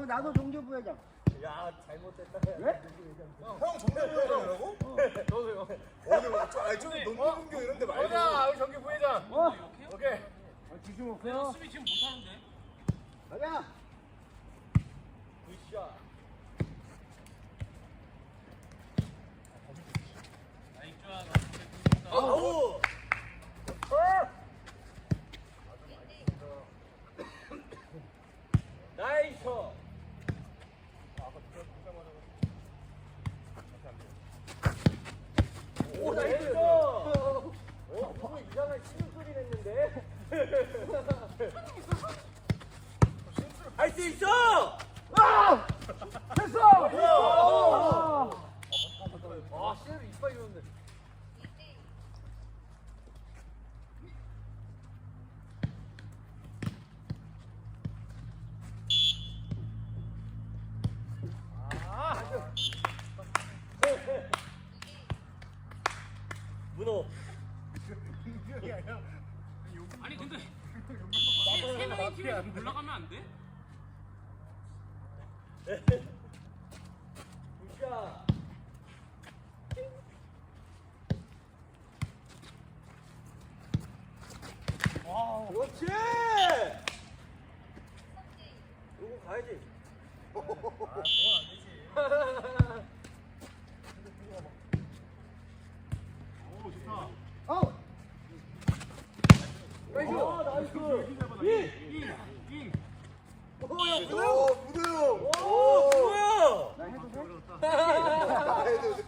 그럼 나도 종교 부 회장. 야 잘못됐다. 왜? 형 정대부회장이라고? 너도요. 어디 뭐, 저, 아니 좀 농구분교 이런 데 말고. 가자 우리 정기 부회장. 어? 오케이. 어, 지금 없어요. 수비 지금 못하는데? 가자. 굿샷. 아, 익주야, 너 아우. 나이스. 오 나이스. 어? 너무 이상한 신음 소리 냈는데. 할 수 있어. 아! 됐어! 아! 아 신음 이빨 이었는데. 문호. 아니 근데 세, 세 명이 팀에서 올라가면 안 돼? 굿샷. 그렇지. 이거 가야지. 아, 공안 되지. 아웃! 나이스. 나이스. 잉잉잉 오, 야, 문호. 오, 무도 형. 오, 문호야. 나 해도 돼? 나 해도 돼?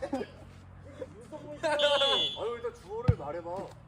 윤성문 씨. 아유 일단 주어를 말해봐.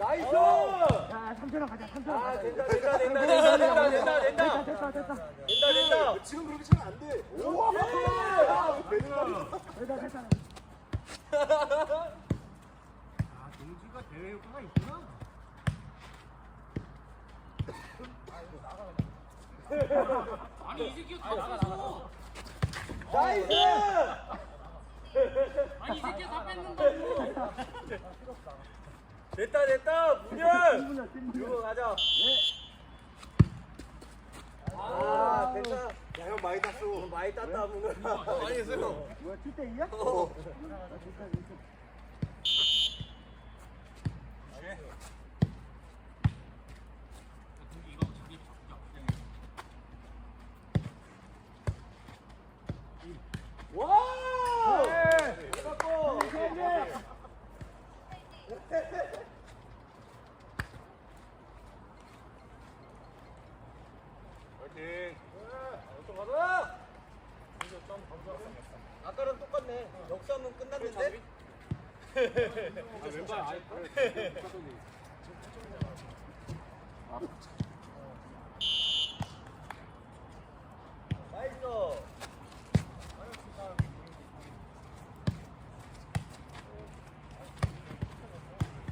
나이스. 야, 3천원 가자, 3천원 아, 가자. 된다, 된다, 된다, 된다, 된다, 된다, 된다. 됐다, 됐다. 된다, 된다. 지금 그렇게 치면 안 돼. 오, 됐다, 됐다. 아 동지가 대회 효과가 있구나 아니 이 새끼가 다 뺐어 나이스. 아니 이 새끼가 다 뺐는다고 됐다, 됐다. 신문이야. 이거 가자. 아, 아, 됐다. 야, 형 많이 땄어. 많이 땄다, 문열. 많이 했어요. 뭐야, 7대2야? 어. 나 진짜 이렇게. 동기 이거 자기 바꾸자 와! 네. 해갖고. 파이팅. 또 가자. 아까랑 똑같네. 역삼은 끝났는데. 아, 왼발 아예 나이스.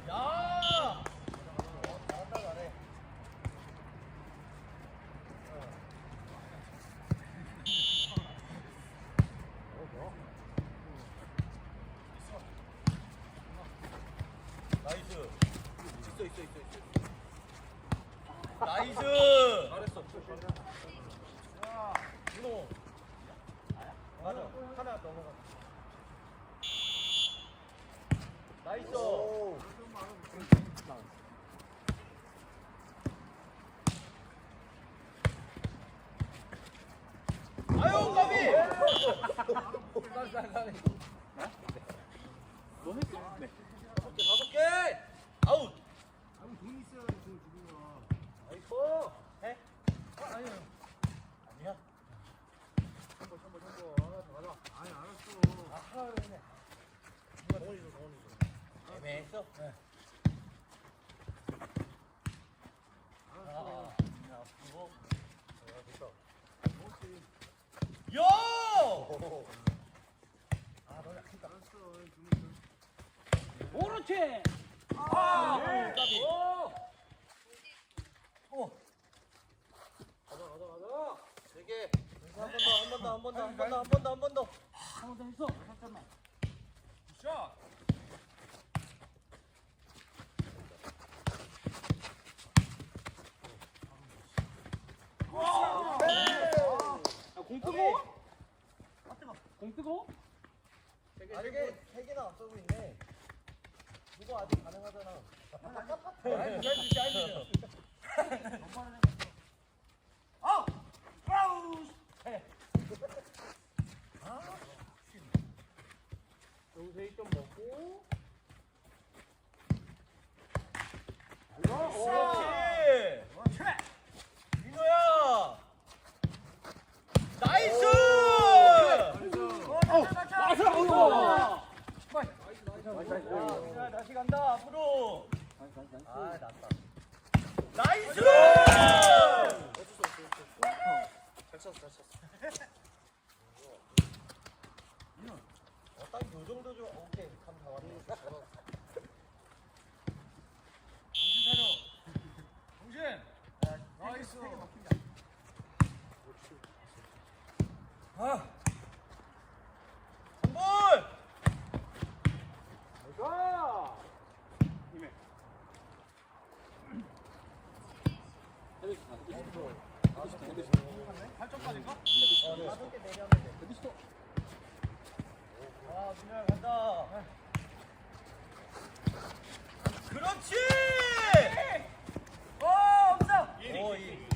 야! 잘한다, 잘해. 나이스. 있어, 있어, 있어, 있어. 나이스. 잘했어. 문호. 맞아. 하나 넘어가. 나이스. 오. 아유, 까비. 너 했어? 네. 다섯 개, 다섯 개. 아웃. 돈 있어야 돈 주고 가 나이스. 해? 아니야. 아니야. 첨보, 첨보, 첨보. 하나 더 가자. 아니 애매했어? 네. 아, 아, 야, 그리고. 야, 됐다. 야! 오르치. 아, 아, 까비. 가자 가자 가자. 세 개. 한번 더, 한 번 더, 한 번 더, 한 번 더, 한 번 더, 한 번 더. 한번더 했어. 잠깐만. 샷. 아, 공 뜨고? 공 뜨고? 아니, 뭐, 세 개나 앞서고 있네. 그거 아직 가능하잖아. 아니, 사이즈, 사이즈. 아우! 아우! 여기서 1점 먹고. 그렇지. 민호야. 나이스. 나이스! 어. 야, 다시 간다 앞으로. 아, 낫다. 나이스. 잘 쳤어 잘 쳤어. 어, 딱 요 정도 좀 오케이. 감다 왔네. 아. 한 번. 다섯 개 내려면 돼. 아, 민호야 간다. 그렇지! 오, 이.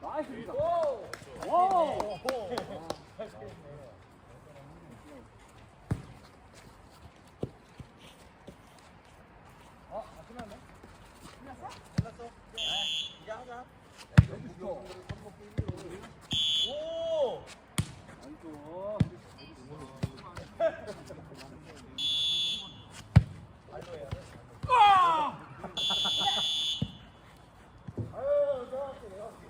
나이스입니다. 오! 하자. 오! 안쪽. 발로 해야 돼. 아! 아유, 내가 할게, 내가 할게.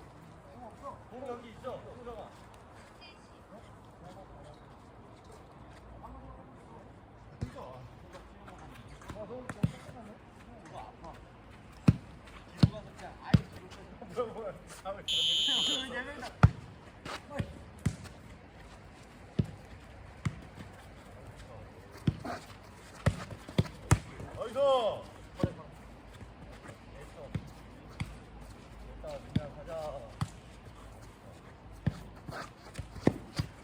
공 여기 있어, 호정아. 어이소. 됐다, 민아 가자.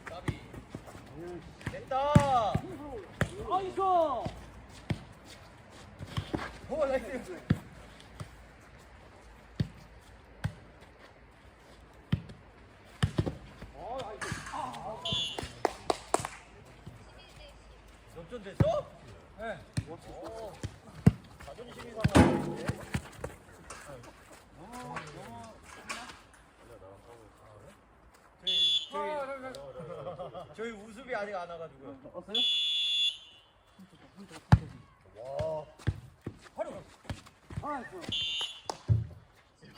까비. 됐다. 나이스! 오, 나이스. 역전 됐어? 네. 오, 자존심이 상하는데. 저희, 저희, 우습이 아직 안 와가지고요. 왔어요? 와. 하루. 아, 나이스.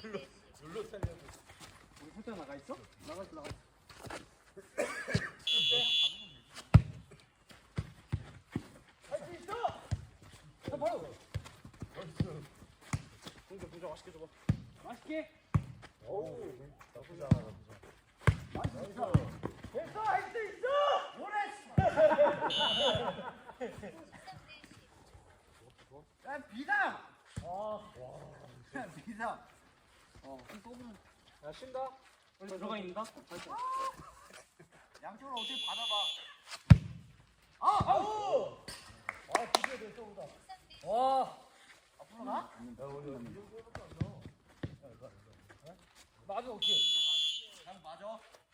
눌러, 눌러 살려. 우리 살짝 나가 있어? 나가 있어, 나가 있어. 할수 있어! 자, 바로. 공격 공격 맛있게 줘봐. 맛있게. 어우, 나쁘지 않아, 나쁘지 않아. 맛있어. 됐어, 할수 있어! 야, 비상! 아, 야, 비상. 어, 이 뽑으면 야 쉰다. 들어가 있는다? 양쪽으로 어떻게 받아봐. 아, 아우! 아, 드디어 됐어, 보다. 와. 앞으로 가? 맞아, 오케이. 그냥 맞아. 오! 이거, 이거, 이거. 아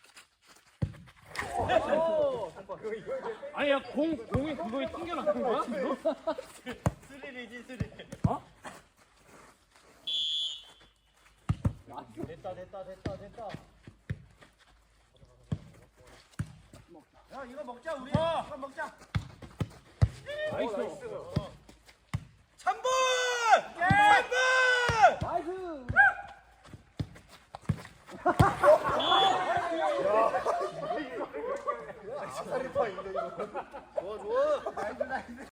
니, 야, 공, 공이 그거에 튕겨나간 거야? 스릴이지, 스릴. 어? 됐다, 됐다, 됐다, 됐다. 야, 이거 먹자, 우리. 이거 먹자. 나이스. 참분! 참분! 나이스! 이거 아싸리파 이거. 좋아 좋아.